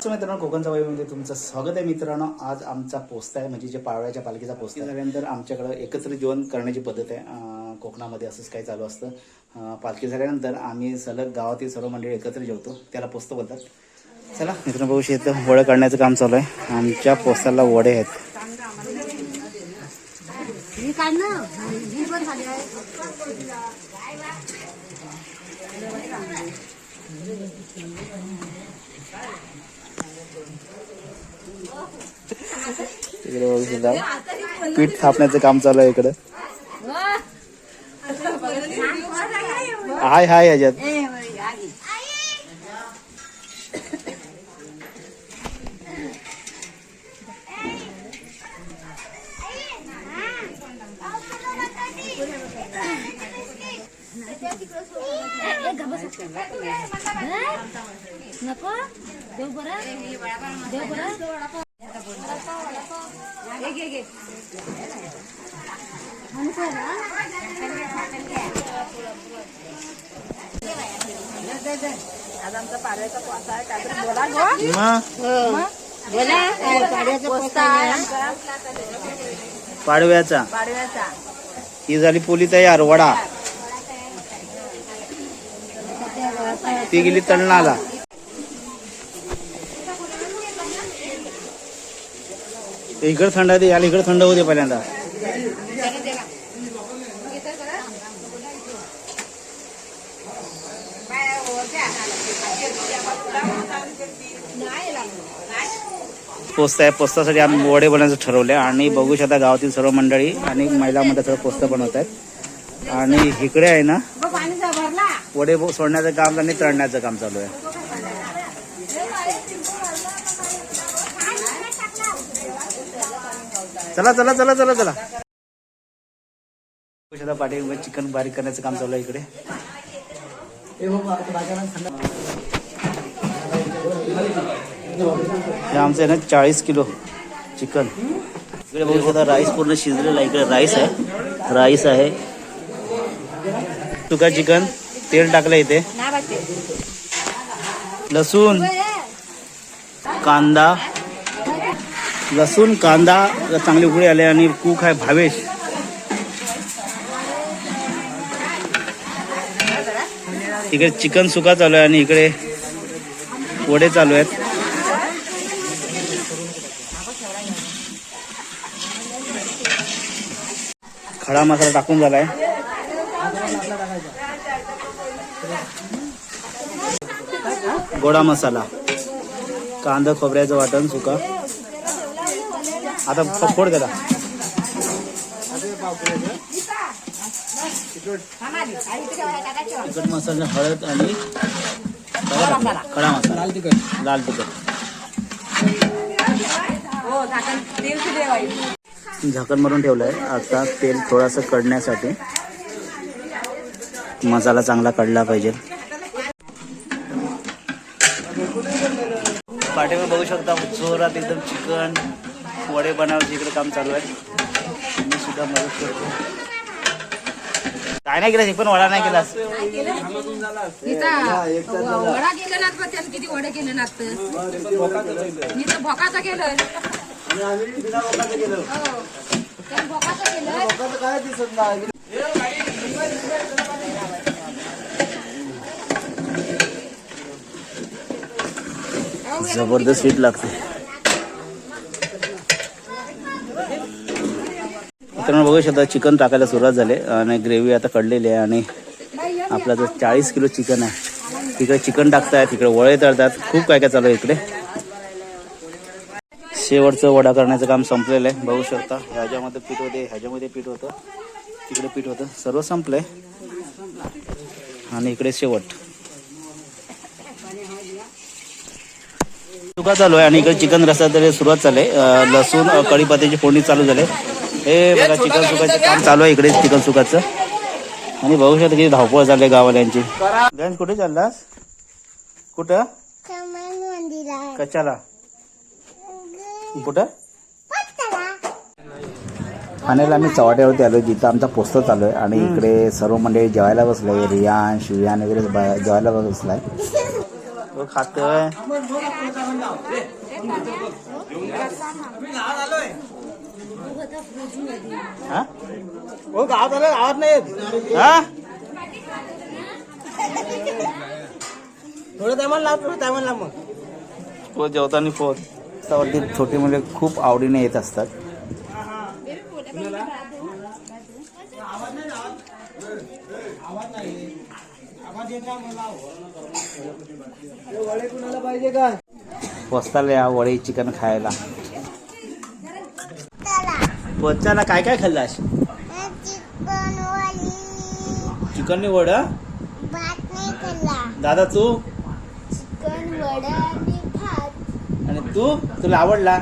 नमस्कार मित्रांनो कोकणच्या वाईमध्ये तुमचं स्वागत आहे मित्रांनो. आज आमचा पोस्ता आहे म्हणजे जे पावळ्याच्या पालखीचा पोस्ता झाल्यानंतर आमच्याकडं एकत्र जेवण करण्याची पद्धत आहे. कोकणामध्ये असंच काही चालू असतं. पालखी झाल्यानंतर आम्ही सलग गावातील सर्व मंडळी एकत्र जेवतो. त्याला पोस्त बोलतात. चला. मित्रांनो बघू इथं वडं काढण्याचं काम चालू आहे. आमच्या पोस्ताला वडे आहेत ही काढ ना ही पण खाली आहे तिकडे बघू शकता पीठ थापण्याचं काम चालू आहे इकडं हाय हाय याच्यात नको देव बरं. देव बरं. आज आमचा पाडव्याचा पोसा आहे काहीतरी बोला गो मग बोला. पाड्याचं पोस्ता आहे आमचा पाडव्याचा. पाडव्याचा. ही झाली पोली तयार वडा ती गेली तळणाला इकडे थंड आहे याला इकडे थंड होते पहिल्यांदा. पोस्त आहे. पोस्तासाठी आम्ही वडे बनवायचं ठरवले आणि बघू शकता गावातील सर्व मंडळी आणि महिला मंडळ सर्व पोस्त बनवत आहेत. आणि इकडे आहे ना वडे सोडण्याचं काम आणि तळण्याचं काम चालू आहे. चला चला चला चला चला. औषधा पाठी चिकन बारीक करण्याचं काम चालू आहे इकडे. हे आमचं आहे ना चाळीस किलो चिकन. इकडे बघू शकता राईस पूर्ण शिजलेला आहे. इकडे राईस आहे. राईस आहे. सुका चिकन तेल टाकलं इथे. लसूण कांदा लसूण कांदा चांगले उकळे आले आणि कूक आहे भावेश. इकडे चिकन सुका चालू आहे आणि इकडे वडे चालू आहेत. खडा मसाला टाकून झालाय. गोडा मसाला. कांदा खोबऱ्याचं वाटण सुका. आता फोड त्याला तिखट मसाला हळद आणि खडा मसाला. लाल तिखट. लाल तिखट. हो झाकण मारून ठेवलंय. आता तेल थोडंसं कडण्यासाठी मसाला चांगला कडला पाहिजे. पाठीवर बघू शकता जोरात एकदम चिकन. वडे बनवायचे इकडे काम चालू आहे. मी सुद्धा मदत करतो. काय नाही केलं पण वडा नाही केलास वडा केलं ना त्यानं किती वडे केले ना मी तर भोकाचा केलं हो. जबरदस्त स्वीट लागते. मित्रांनो बघू शकता चिकन टाकायला सुरुवात झाली आणि ग्रेव्ही आता कडलेली आहे आणि आपला जो चाळीस किलो चिकन आहे तिकडे चिकन टाकताय तिकडे वळे तळतात. खूप काय काय चालू आहे इकडे. शेवटचं वडा करण्याचं काम संपलेलं आहे. बघू शकता ह्याच्यामध्ये पीठ होते ह्याच्यामध्ये पीठ होतं तिकडे पीठ होतं. सर्व संपलंय. आणि इकडे शेवट. सुका चालू आहे आणि इकडे चिकन रस्सा तरी सुरुवात झाली आहे. लसूण अं, कढीपत्त्याची फोडणी चालू झाले हे बघा चिकन सुकाचं काम चालू आहे इकडे चिकन सुकाचं आणि बघू शकता किती धावपळ चालली आहे गावाल्यांची गणेश कुठे चाललास? कुठं? कशाला? कुठं? ठाण्याला आम्ही चव्हाट्यावरती आलो जिथं आमचा पोस्टर चालू आहे. आणि इकडे सर्व मंडळी जेवायला बसले रियान शिवयान वगैरे बा- जेवायला बसलाय. व खातोय. हा? हो गावात आलं नाही हा? थोडं टायमाला लाव थोडं टायमाला लाव मग. तो जेवताना फोन. त्यावरती छोटी मुले खूप आवडीने येत असतात. पोचताला या वडे चिकन खायला. पोचायला काय काय खाल्लास चिकन वड? दादा तू? चिकन वडा आणि तू? तुला आवडला?